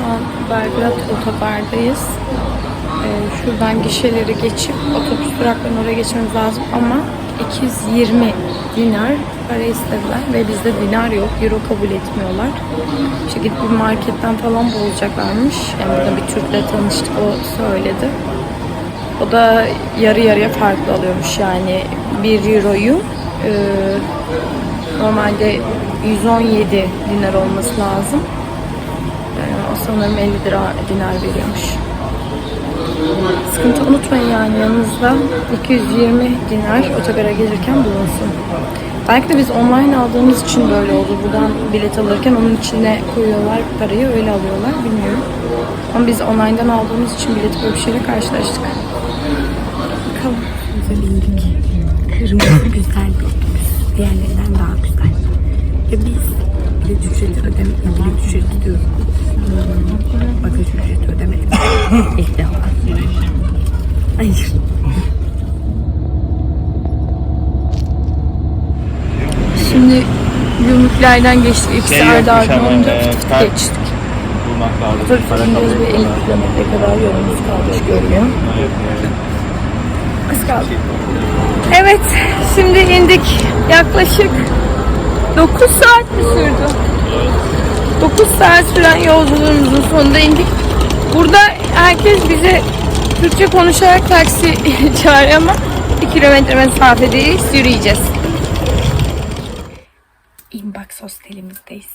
Şu an Belgrad otogardayız. Ee, şuradan gişeleri geçip otobüs duraklarına oraya geçmemiz lazım ama 220 dinar para istediler ve bizde dinar yok, euro kabul etmiyorlar. İşte gidip bir marketten falan bulacaklarmış. Yani burada bir Türk'le tanıştık, o söyledi. O da yarı yarıya farklı alıyormuş yani 1 euroyu e, normalde 117 dinar olması lazım. Sanırım 50 lira dinar veriyormuş. Sıkıntı unutmayın yani yanınızda 220 dinar otogara gelirken bulunsun. Belki de biz online aldığımız için böyle oldu. Buradan bilet alırken onun içine koyuyorlar parayı öyle alıyorlar bilmiyorum. Ama biz online'dan aldığımız için bilet böyle bir şeyle karşılaştık. Bakalım. Bize bindik. Kırmızı güzel bir otobüs. Diğerlerinden daha güzel. Ve biz bilet ücreti ödemedik. Bilet ücreti diyorum. Bagaj ücreti ödemedik. İlk defa. Hayır. Şimdi gümrüklerden geçtik. İkisi Şey ardı ama, olunca e, fıt fıt kart- geçtik. Otobüs kabul ve 50 etmiyorlar. kilometre kadar yolumuz kalmış görünüyor. Az kaldı. Evet, şimdi indik. Yaklaşık 9 saat mi sürdü? 9 saat süren yolculuğumuzun sonunda indik. Burada herkes bize Türkçe konuşarak taksi çağırıyor ama 1 kilometre mesafedeyiz, yürüyeceğiz. Inbox hostelimizdeyiz.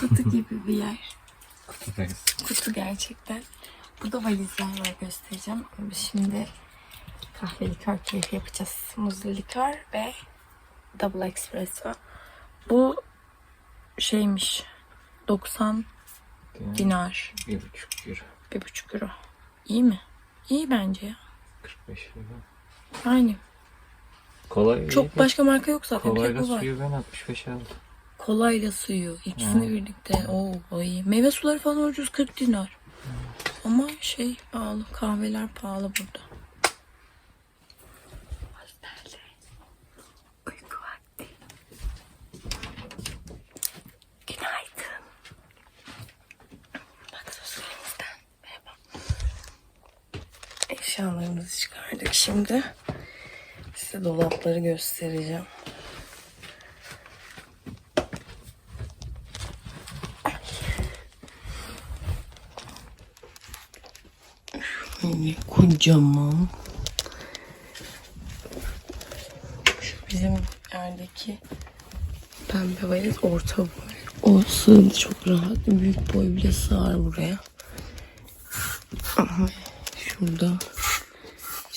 Kutu gibi bir yer. Kutu gerçekten. Burada valizler var göstereceğim. Biz şimdi kahve likör keyfi yapacağız. Muzlu likör ve double espresso. Bu şeymiş 90 dinar. Bir buçuk euro. Bir buçuk euro. İyi mi? İyi bence ya. 45 euro. Aynı. Kolay. Çok başka marka yok zaten. Bir tek Kolayla bu var. suyu ben 65 aldım. Kolayla suyu. ikisini birlikte. Oo, o iyi. Meyve suları falan ucuz 40 dinar. Ama şey pahalı. Kahveler pahalı burada. Eşyalarımızı çıkardık şimdi. Size dolapları göstereceğim. Böyle kocaman. Şu bizim yerdeki pembe valiz orta boy. O sığdı çok rahat. Büyük boy bile sığar buraya. Ama şurada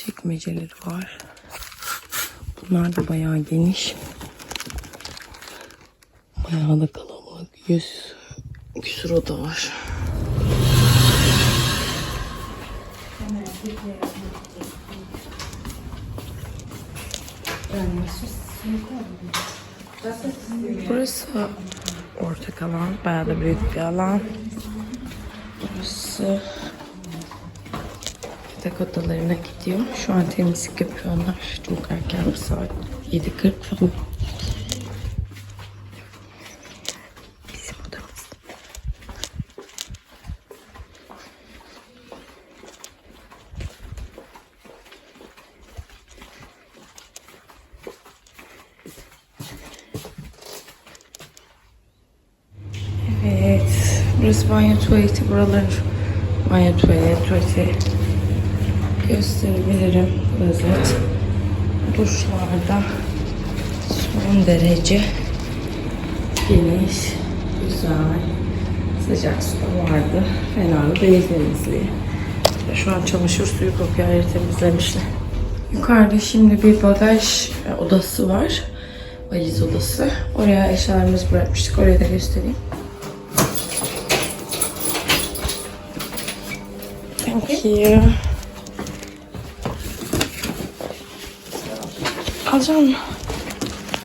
çekmeceleri var. Bunlar da bayağı geniş. Bayağı da kalabalık. Yüz küsur oda var. Burası ortak alan. Bayağı da büyük bir alan. Burası yatak odalarına gidiyor. Şu an temizlik yapıyorlar. Çok erken bir saat. 7.40 falan. Evet. Burası banyo tuvaleti. Buralar banyo tuvalet, tuvaleti gösterebilirim. Özet. Duşlarda son derece geniş, güzel, sıcak su vardı. Fena da değil temizliği. Şu an çamaşır suyu kokuyor, yeri temizlemişler. Yukarıda şimdi bir bagaj e, odası var. Valiz odası. Oraya eşyalarımızı bırakmıştık. Orayı da göstereyim. Thank you. 好像